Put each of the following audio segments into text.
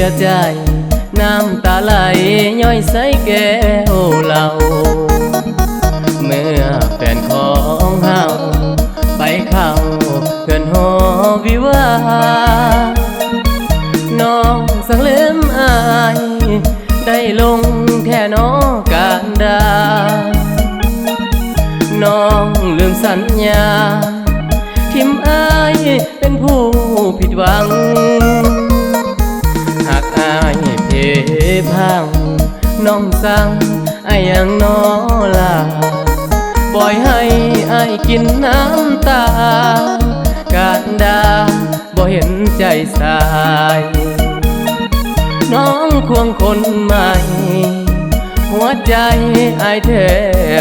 ยใจ น้ำตาไหลย้อยใส่แก้วเหล้าเมื่อแฟนของเฮาไปเข้าเกินหอวิวาห์น้องสังเลืมอาย ได้ลงแท่นอการดา น้องลืมสัญญา ทิมอายเป็นผู้ผิดหวัง พังน้องสั่งอายยังนอลาปล่อยให้ไอายกินน้ำตา การดาบ่เห็นใจสาย น้องควงคนใหม่ หัวใจไอายแท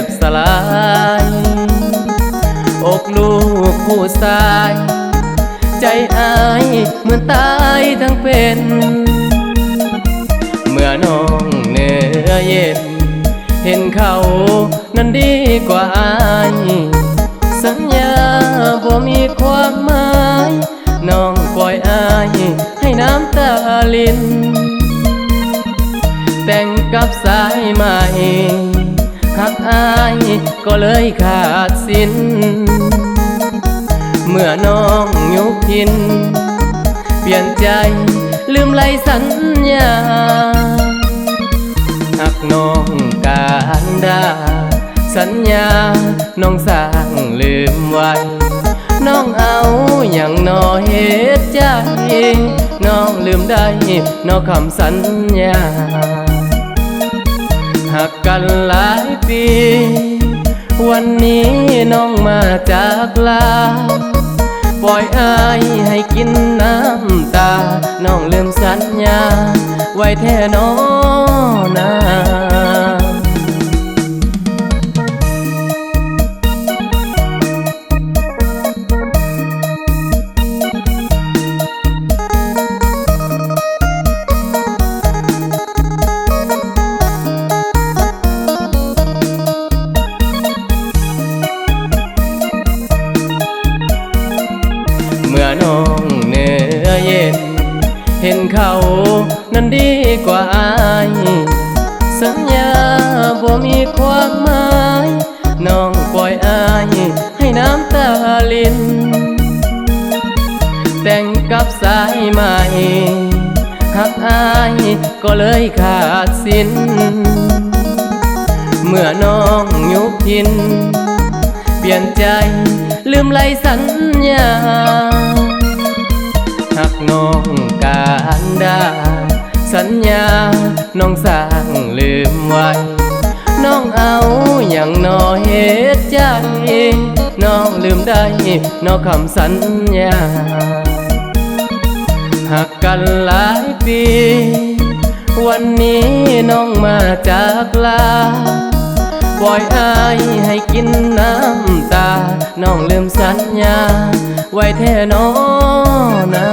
บสลาย อกลูกผู้ชาย ใจอายเหมือนตายทั้งเป็น น้องเนื่อเย็น เห็นเขานั้นดีกว่าอายสัญญาบ่มีความหมายน้องปล่อยอายให้น้ำตาลิน แต่งกับสายใหม่หักอายก็เลยขาดสิ้นเมื่อน้องยุบทิน เปลี่ยนใจลืมไล่สัญญา หักน้องการดา สัญญา น้องสร้างลืมไว้ น้องเอาอย่างน้อยเหตุใจ น้องลืมได้น้อกคำสัญญาหักกันหลายปี วันนี้น้องมาจากลา ปล่อยอายให้กินน้ำตา น้องลืมสัญญา ไว้แท่น้อนา เขา นั้นดีกว่าอายสัญญาบ่มีความหมายน้องปล่อยอายให้น้ำตาลิน แต่งกับสายใหม่หักอายก็เลยขาดสิน เมื่อน้องยุบทิน เปลี่ยนใจลืมไล่สัญญา ดา สัญญา น้องสร้างลืมไว้ น้องเอาอย่างน้อยเหตุใจ น้องลืมได้นอกคำสัญญาหักกันหลายปี วันนี้น้องมาจากลาปล่อยอายให้กินน้ำตา น้องลืมสัญญา ไว้แท่นอนา